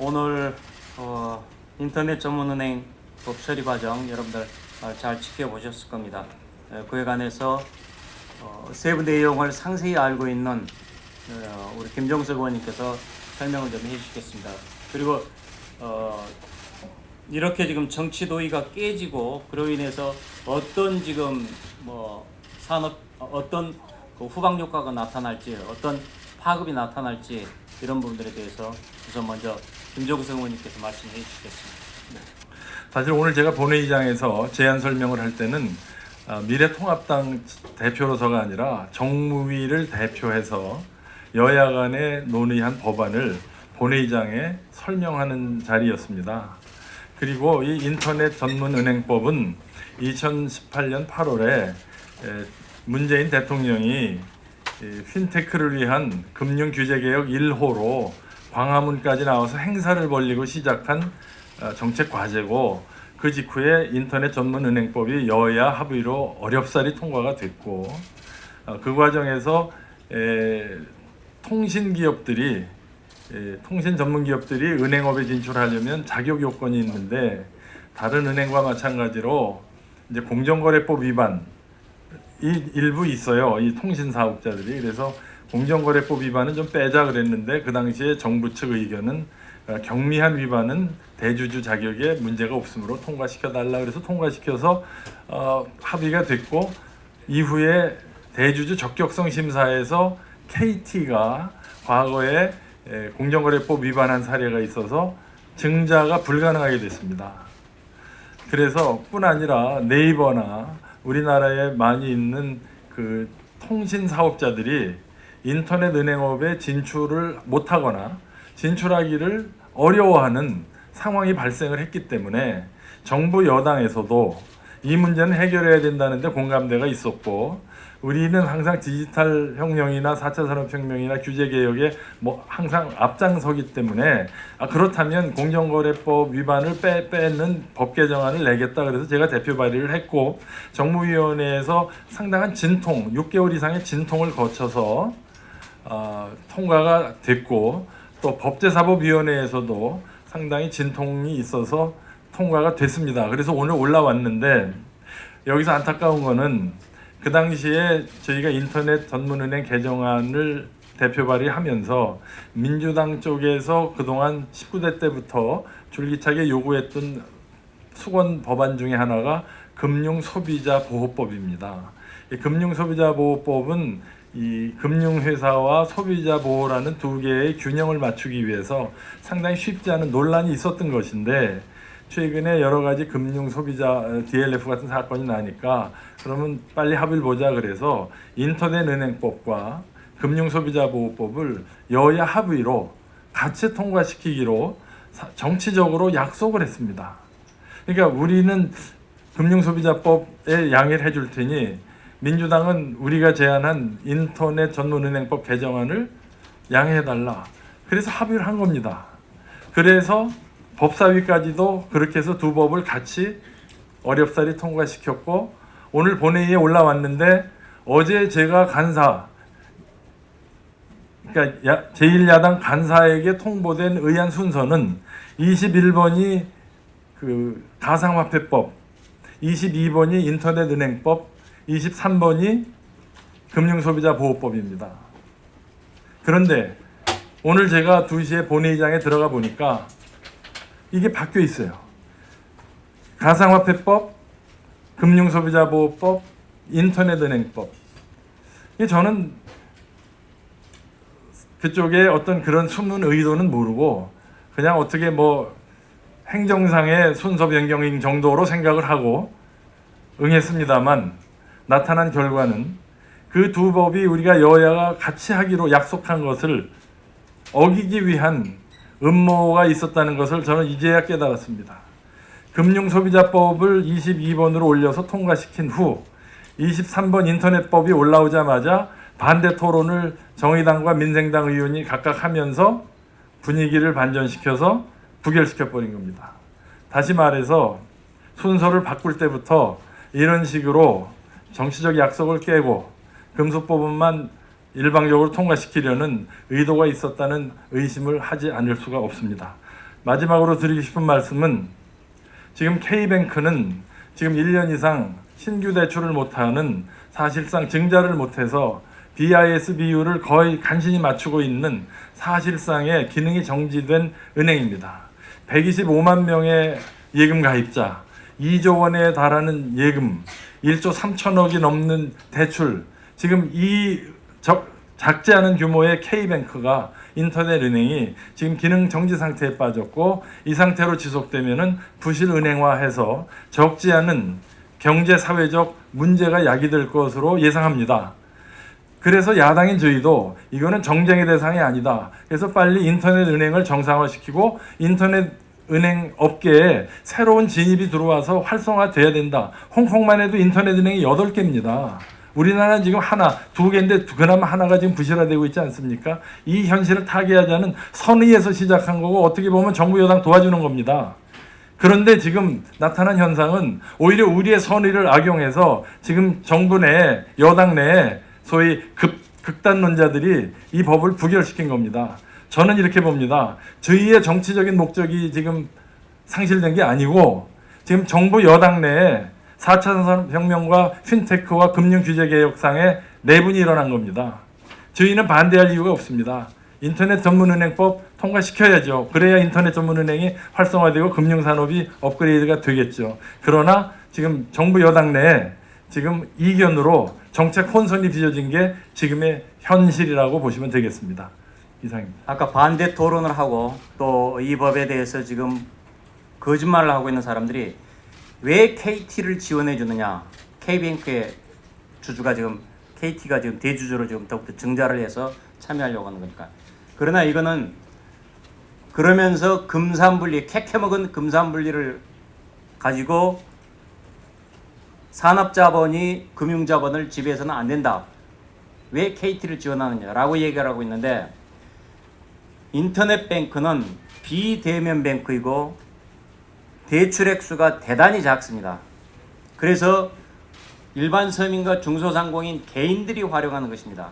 오늘 어, 인터넷 전문은행 법 처리 과정 여러분들 어, 잘 지켜보셨을 겁니다. 에, 그에 관해서 어, 세부 내용을 상세히 알고 있는 어, 우리 김정석 의원님께서 설명을 좀 해주시겠습니다. 그리고 어, 이렇게 지금 정치 도의가 깨지고 그로 인해서 어떤 지금 뭐 산업 어, 어떤 그 후방 효과가 나타날지 어떤 파급이 나타날지 이런 부분들에 대해서 우선 먼저 김종석 의원님께서 말씀해 주시겠습니다. 사실 오늘 제가 본회의장에서 제안 설명을 할 때는 아, 미래통합당 대표로서가 아니라 정무위를 대표해서 여야 간에 논의한 법안을 본회의장에 설명하는 자리였습니다. 그리고 이 인터넷 전문 은행법은 2018년 8월에 문재인 대통령이 이 핀테크를 위한 금융 규제 개혁 1호로 광화문까지 나와서 행사를 벌리고 시작한 어, 정책 과제고 그 직후에 인터넷 전문 은행법이 여야 합의로 어렵사리 통과가 됐고 어, 그 과정에서 에, 통신 기업들이 에, 통신 전문 기업들이 은행업에 진출하려면 자격 요건이 있는데 다른 은행과 마찬가지로 이제 공정거래법 위반 이 일부 있어요. 이 통신 사업자들이 그래서 공정거래법 위반은 좀 빼자 그랬는데 그 당시에 정부 측 의견은 어, 경미한 위반은 대주주 자격에 문제가 없으므로 통과시켜 달라 그래서 통과시켜서 어, 합의가 됐고 이후에 대주주 적격성 심사에서 KT가 과거에 에, 공정거래법 위반한 사례가 있어서 증자가 불가능하게 됐습니다. 그래서 뿐 아니라 네이버나 우리나라에 많이 있는 그 통신 사업자들이 인터넷 은행업에 진출을 못하거나 진출하기를 어려워하는 상황이 발생을 했기 때문에 정부 여당에서도 이 문제는 해결해야 된다는데 공감대가 있었고 우리는 항상 디지털 혁명이나 4차 산업혁명이나 규제 개혁에 뭐 항상 앞장서기 때문에 아 그렇다면 공정거래법 위반을 빼 빼는 법 개정안을 내겠다 그래서 제가 대표 발의를 했고 정무위원회에서 상당한 진통 6개월 이상의 진통을 거쳐서 어, 통과가 됐고 또 법제사법위원회에서도 상당히 진통이 있어서 통과가 됐습니다. 그래서 오늘 올라왔는데 여기서 안타까운 거는 그 당시에 저희가 인터넷 전문은행 개정안을 대표 발의하면서 민주당 쪽에서 그동안 19대 때부터 줄기차게 요구했던 수건 법안 중에 하나가 금융 소비자 보호법입니다. 이 금융 소비자 보호법은 이 금융회사와 소비자 보호라는 두 개의 균형을 맞추기 위해서 상당히 쉽지 않은 논란이 있었던 것인데 최근에 여러 가지 금융 소비자 DLF 같은 사건이 나니까 그러면 빨리 합의를 보자 그래서 인터넷 은행법과 금융 소비자 보호법을 여야 합의로 같이 통과시키기로 사- 정치적으로 약속을 했습니다. 그러니까 우리는 금융 소비자법에 양해를 해줄 테니 민주당은 우리가 제안한 인터넷 전문은행법 개정안을 양해해달라. 그래서 합의를 한 겁니다. 그래서 법사위까지도 그렇게 해서 두 법을 같이 어렵사리 통과시켰고 오늘 본회의에 올라왔는데 어제 제가 간사 그러니까 야- 제1야당 간사에게 통보된 의안 순서는 21번이 그 가상화폐법, 22번이 인터넷 은행법, 23번이 금융소비자 보호법입니다. 그런데 오늘 제가 2시에 본회의장에 들어가 보니까 이게 바뀌어 있어요. 가상화폐법, 금융소비자 보호법, 인터넷 은행법. 이게 저는 그쪽에 어떤 그런 숨은 의도는 모르고 그냥 어떻게 뭐 행정상의 순서 변경인 정도로 생각을 하고 응했습니다만 나타난 결과는 그 두 법이 우리가 여야가 같이 하기로 약속한 것을 어기기 위한 음모가 있었다는 것을 저는 이제야 깨달았습니다. 금융소비자법을 22번으로 올려서 통과시킨 후 23번 인터넷법이 올라오자마자 반대 토론을 정의당과 민생당 의원이 각각 하면서 분위기를 반전시켜서 부결시켜 버린 겁니다. 다시 말해서 순서를 바꿀 때부터 이런 식으로 정치적 약속을 깨고 금수법만 일방적으로 통과시키려는 의도가 있었다는 의심을 하지 않을 수가 없습니다. 마지막으로 드리고 싶은 말씀은 지금 K뱅크는 지금 1년 이상 신규 대출을 못하는 사실상 증자를 못해서 BIS 비율을 거의 간신히 맞추고 있는 사실상의 기능이 정지된 은행입니다. 125만 명의 예금 가입자, 2조 원에 달하는 예금, 1조 3천억이 넘는 대출, 지금 이 적, 작지 않은 규모의 K뱅크가 인터넷 은행이 지금 기능 정지 상태에 빠졌고 이 상태로 지속되면은 부실 은행화해서 적지 않은 경제 사회적 문제가 야기될 것으로 예상합니다. 그래서 야당인 저희도 이거는 정쟁의 대상이 아니다. 그래서 빨리 인터넷 은행을 정상화시키고 인터넷 은행 업계에 새로운 진입이 들어와서 활성화돼야 된다. 홍콩만 해도 인터넷 은행이 8개입니다. 우리나라는 지금 하나, 두 개인데 그나마 하나가 지금 부실화되고 있지 않습니까? 이 현실을 타개하자는 선의에서 시작한 거고 어떻게 보면 정부 여당 도와주는 겁니다. 그런데 지금 나타난 현상은 오히려 우리의 선의를 악용해서 지금 정부 내 여당 내에 소위 급 극단론자들이 이 법을 부결시킨 겁니다. 저는 이렇게 봅니다. 저희의 정치적인 목적이 지금 상실된 게 아니고 지금 정부 여당 내에 4차 산업혁명과 핀테크와 금융규제개혁상의 내분이 일어난 겁니다. 저희는 반대할 이유가 없습니다. 인터넷 전문은행법 통과시켜야죠. 그래야 인터넷 전문은행이 활성화되고 금융산업이 업그레이드가 되겠죠. 그러나 지금 정부 여당 내에 지금 이견으로 정책 혼선이 빚어진 게 지금의 현실이라고 보시면 되겠습니다. 이상입니다. 아까 반대 토론을 하고 또 이 법에 대해서 지금 거짓말을 하고 있는 사람들이 왜 KT를 지원해 주느냐? K뱅크의 주주가 지금 KT가 지금 대주주로 지금 더욱더 증자를 해서 참여하려고 하는 거니까. 그러나 이거는 그러면서 금산분리 캐캐먹은 금산분리를 가지고 산업자본이 금융자본을 지배해서는 안 된다. 왜 KT를 지원하느냐라고 얘기를 하고 있는데 인터넷 뱅크는 비대면 뱅크이고 대출 액수가 대단히 작습니다. 그래서 일반 서민과 중소상공인 개인들이 활용하는 것입니다.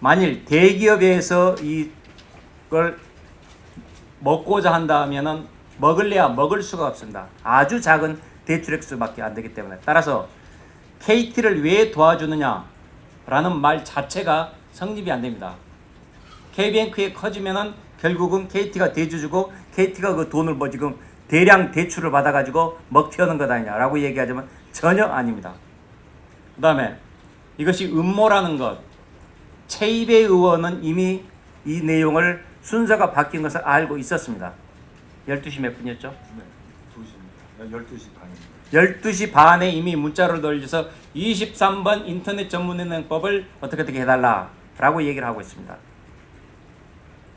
만일 대기업에서 이걸 먹고자 한다면은 먹을래야 먹을 수가 없습니다. 아주 작은 대출 액수밖에 안 되기 때문에 따라서 KT를 왜 도와주느냐라는 말 자체가 성립이 안 됩니다. K뱅크에 커지면은 결국은 KT가 대주주고 KT가 그 돈을 뭐 지금 대량 대출을 받아가지고 먹튀하는 것 아니냐라고 얘기하자면 전혀 아닙니다. 그 다음에 이것이 음모라는 것. 최입의 의원은 이미 이 내용을 순서가 바뀐 것을 알고 있었습니다. 12시 몇 분이었죠? 네, 2시입니다. 12시 반입니다. 12시 반에 이미 문자를 돌려서 23번 인터넷 전문은행법을 어떻게 어떻게 해달라라고 얘기를 하고 있습니다.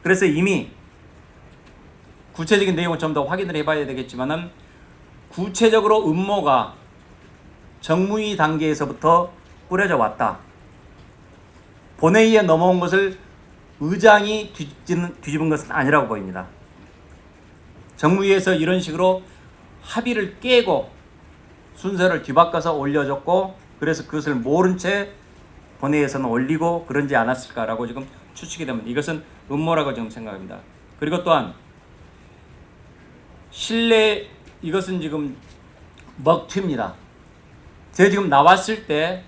그래서 이미 구체적인 내용을 좀 더 확인을 해봐야 되겠지만은 구체적으로 음모가 정무위 단계에서부터 뿌려져 왔다. 본회의에 넘어온 것을 의장이 뒤집는, 뒤집은 것은 아니라고 보입니다. 정무위에서 이런 식으로 합의를 깨고 순서를 뒤바꿔서 올려줬고 그래서 그것을 모른 채 본회의에서는 올리고 그런지 않았을까라고 지금 추측이 됩니다. 이것은 음모라고 지금 생각합니다. 그리고 또한 신뢰 이것은 지금 먹튀입니다. 제가 지금 나왔을 때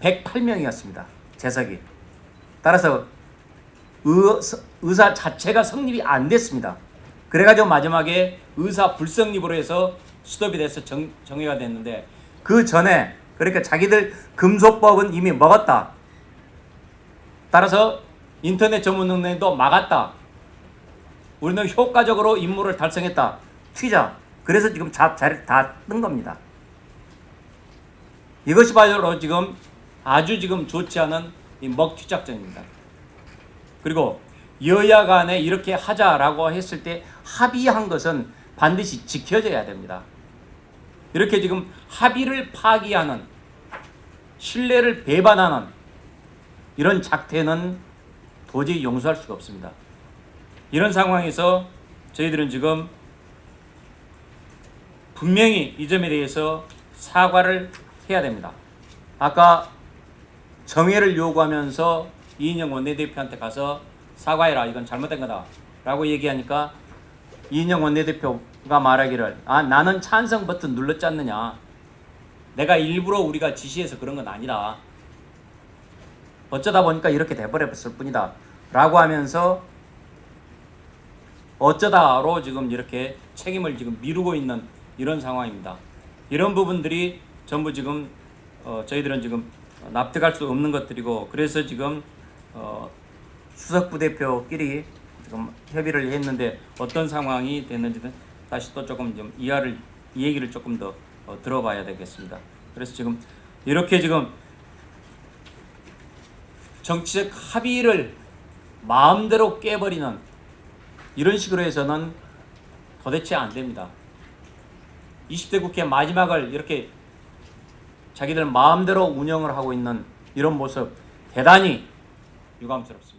108명이었습니다. 재석이. 따라서 의, 의사 자체가 성립이 안 됐습니다. 그래가지고 마지막에 의사 불성립으로 해서 수톱이 돼서 정, 정해가 됐는데 그 전에 그러니까 자기들 금소법은 이미 먹었다. 따라서 인터넷 전문 은행도 막았다. 우리는 효과적으로 임무를 달성했다. 튀자. 그래서 지금 자, 자리를 다 뜬 겁니다. 이것이 바로 지금 아주 지금 좋지 않은 이 먹튀 작전입니다. 그리고 여야 간에 이렇게 하자라고 했을 때 합의한 것은 반드시 지켜져야 됩니다. 이렇게 지금 합의를 파기하는 신뢰를 배반하는 이런 작태는 도저히 용서할 수가 없습니다. 이런 상황에서 저희들은 지금 분명히 이 점에 대해서 사과를 해야 됩니다. 아까 정회를 요구하면서 이인영 원내대표한테 가서 사과해라. 이건 잘못된 거다. 라고 얘기하니까 이인영 원내대표가 말하기를 아 나는 찬성 버튼 눌렀지 않느냐 내가 일부러 우리가 지시해서 그런 건 아니라 어쩌다 보니까 이렇게 돼버렸을 뿐이다 라고 하면서 어쩌다로 지금 이렇게 책임을 지금 미루고 있는 이런 상황입니다. 이런 부분들이 전부 지금 어, 저희들은 지금 납득할 수 없는 것들이고 그래서 지금 어, 수석 부대표끼리 지금 협의를 했는데 어떤 상황이 됐는지는 다시 또 조금 좀 이해를 이 얘기를 조금 더 어, 들어봐야 되겠습니다. 그래서 지금 이렇게 지금 정치적 합의를 마음대로 깨버리는 이런 식으로 해서는 도대체 안 됩니다. 20대 국회 마지막을 이렇게 자기들 마음대로 운영을 하고 있는 이런 모습 대단히 유감스럽습니다.